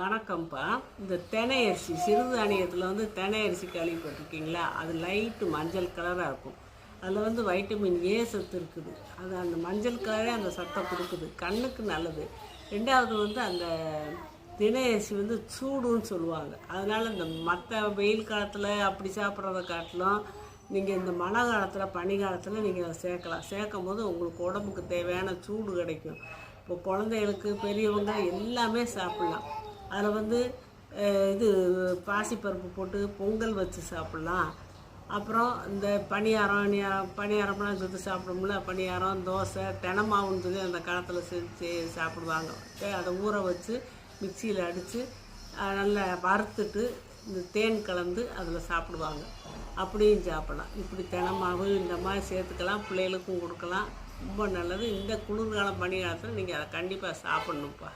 வணக்கம்ப்பா. இந்த தினை அரிசி சிறுதானியத்தில் வந்து தினை அரிசி கேள்விப்பட்டிருக்கீங்களா அது லைட்டு மஞ்சள் கலராக இருக்கும். அதில் வந்து வைட்டமின் ஏ சத்து இருக்குது. அது அந்த மஞ்சள் கலரே அந்த சத்தை கொடுக்குது. கண்ணுக்கு நல்லது. ரெண்டாவது வந்து அந்த தினை அரிசி வந்து சூடுன்னு சொல்லுவாங்க. அதனால் இந்த மற்ற வெயில் காலத்தில் அப்படி சாப்பிட்றத காட்டிலும் நீங்கள் இந்த மழை காலத்தில் பனி காலத்தில் நீங்கள் அதை சேர்க்கலாம். சேர்க்கும் போது உங்களுக்கு உடம்புக்கு தேவையான சூடு கிடைக்கும். இப்போ குழந்தைகளுக்கு பெரியவங்க எல்லாமே சாப்பிட்லாம். அதில் வந்து இது பாசிப்பருப்பு போட்டு பொங்கல் வச்சு சாப்பிட்லாம். அப்புறம் இந்த பணியாரம் பணியாரம்லாம் சுட்டு சாப்பிடும்ல பணியாரம் தோசை தினமாவுன்னு சொல்லி அந்த காலத்தில் செஞ்சு சாப்பிடுவாங்க. அதை ஊற வச்சு மிக்சியில் அடித்து நல்லா வறுத்துட்டு இந்த தேன் கலந்து அதில் சாப்பிடுவாங்க. அப்படியும் சாப்பிடலாம். இப்படி தினமாவு இந்த மாதிரி சேர்த்துக்கலாம் பிள்ளைகளுக்கும் கொடுக்கலாம். ரொம்ப நல்லது. இந்த குளிர்காலம் பனி காலத்தில் நீங்கள் அதை கண்டிப்பாக சாப்பிட்ணும்ப்பா.